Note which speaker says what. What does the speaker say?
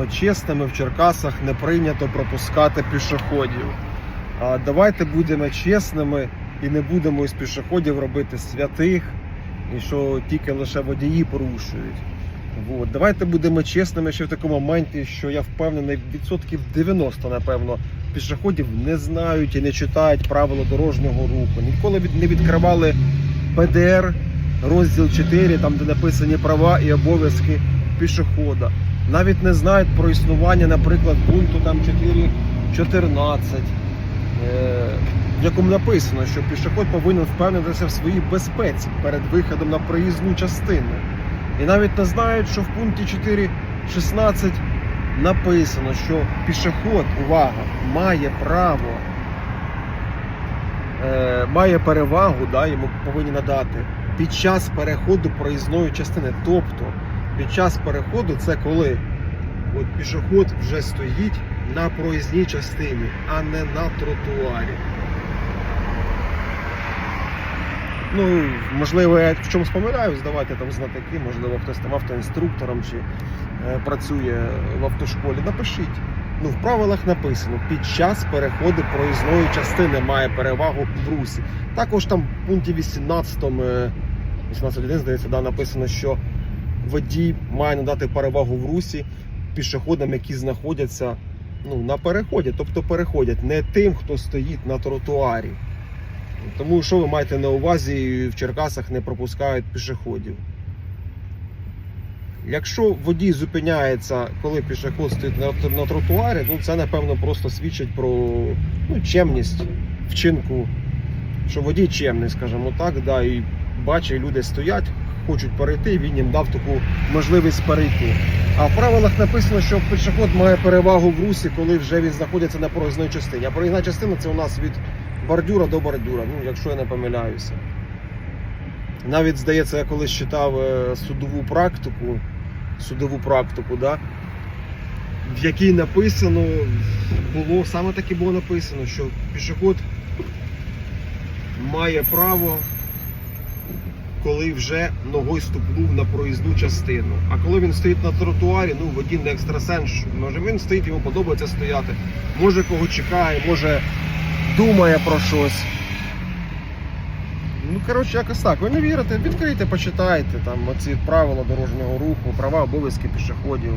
Speaker 1: будемо чесними, в Черкасах не прийнято пропускати пішоходів. А давайте будемо чесними і не будемо із пішоходів робити святих, і що тільки лише водії порушують. От. Давайте будемо чесними ще в такому моменті, що я впевнений, відсотків 90, напевно, пішоходів не знають і не читають правила дорожнього руху. Ніколи не відкривали ПДР, розділ 4, там де написані права і обов'язки пішохода. Навіть не знають про існування, наприклад, пункту там 4.14, е, в якому написано, що пішоход повинен впевнитися в своїй безпеці перед виходом на проїзну частину. І навіть не знають, що в пункті 4.16 написано, що пішоход, увага, має право, е, має перевагу, да, йому повинні надати під час переходу проїзної частини. Тобто під час переходу це коли от пішоход вже стоїть на проїзній частині, а не на тротуарі. Ну, можливо, я в чомусь помиляюсь, давайте там знатоки, можливо, хтось там автоінструктором чи е, працює в автошколі. Напишіть. Ну, в правилах написано, під час переходу проїзної частини має перевагу в русі. Також там в пункті 18, е, 18.1, здається, да, написано, що водій має надати перевагу в русі пішоходам, які знаходяться ну, на переході, тобто переходять не тим, хто стоїть на тротуарі. Тому що ви маєте на увазі, в Черкасах не пропускають пішоходів. Якщо водій зупиняється, коли пішоход стоїть на, на тротуарі, ну це напевно просто свідчить про ну, чемність вчинку, що водій чемний, скажімо так, да, і бачить, люди стоять, хочуть перейти, він їм дав таку можливість перейти. А в правилах написано, що пішоход має перевагу в русі, коли вже він знаходиться на проїзній частині. А проїзна частина це у нас від бордюра до бордюра, ну якщо я не помиляюся. Навіть здається, я колись читав е, судову практику, судову практику, да, в якій написано, було, саме таки було написано, що пішоход має право, коли вже ногою ступнув на проїзну частину. А коли він стоїть на тротуарі, ну водій не екстрасенс, може він стоїть, йому подобається стояти, може кого чекає, може думає про щось. Ну, коротше, якось так. Ви не вірите, відкрийте, почитайте там оці правила дорожнього руху, права, обов'язки пішоходів.